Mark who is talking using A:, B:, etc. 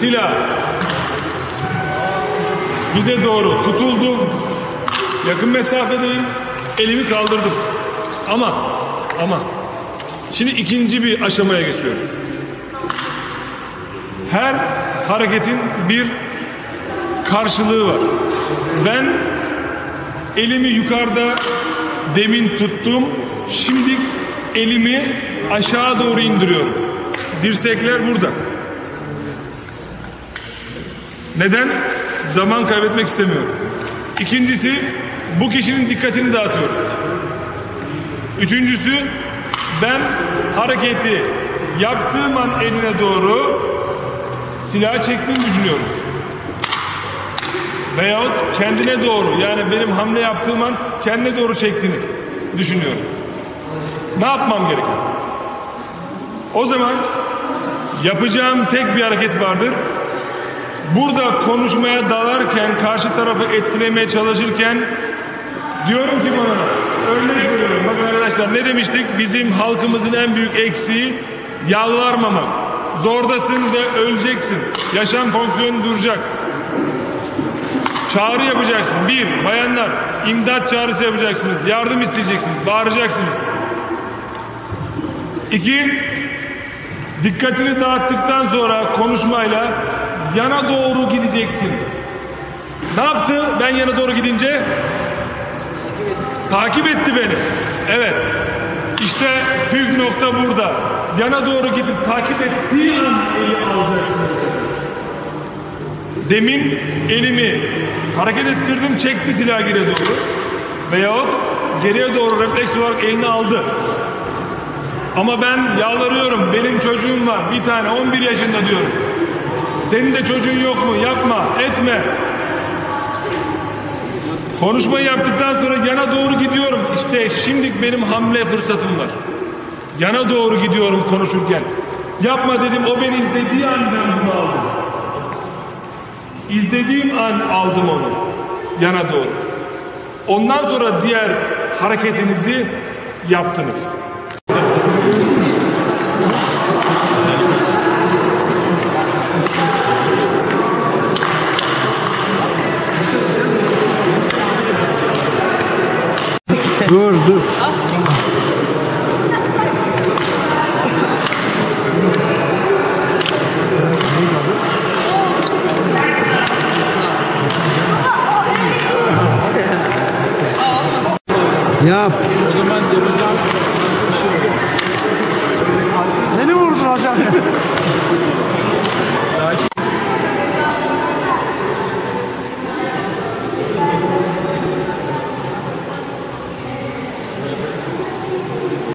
A: silah bize doğru tutuldu. Yakın mesafedeyim. Elimi kaldırdım. Ama ama şimdi ikinci bir aşamaya geçiyoruz. Her hareketin bir karşılığı var. Ben elimi yukarıda demin tuttum. Şimdi elimi aşağı doğru indiriyorum. Dirsekler burada. Neden? Zaman kaybetmek istemiyorum. İkincisi bu kişinin dikkatini dağıtıyorum. Üçüncüsü ben hareketi yaptığım an eline doğru silahı çektiğimi düşünüyorum. Veyahut kendine doğru yani benim hamle yaptığım an kendine doğru çektiğini düşünüyorum. Ne yapmam gerekiyor? O zaman yapacağım tek bir hareket vardır. Burada konuşmaya dalarken, karşı tarafı etkilemeye çalışırken diyorum ki bana örnek veriyorum. Bakın arkadaşlar ne demiştik? Bizim halkımızın en büyük eksiği yalvarmamak. Zordasın ve öleceksin. Yaşam fonksiyonu duracak. Çağrı yapacaksın. Bir, bayanlar imdat çağrısı yapacaksınız. Yardım isteyeceksiniz. Bağıracaksınız. İki, dikkatini dağıttıktan sonra konuşmayla yana doğru gideceksin. Ne yaptı ben yana doğru gidince? Takip etti beni. Evet. İşte püf nokta burada. Yana doğru gidip takip ettiği an eli alacaksın. Demin elimi hareket ettirdim çekti silah geriye doğru. Veyahut geriye doğru refleks olarak elini aldı. Ama ben yalvarıyorum benim çocuğum var bir tane 11 yaşında diyorum. Senin de çocuğun yok mu? Yapma, etme. Konuşmayı yaptıktan sonra yana doğru gidiyorum. İşte şimdi benim hamle fırsatım var. Yana doğru gidiyorum konuşurken. Yapma dedim o beni izlediği an ben bunu aldım. İzlediğim an aldım onu. Yana doğru. Ondan sonra diğer hareketinizi yaptınız.
B: Dur dur. Yap.
C: O zaman yapacağım. Beni vurdun hocam.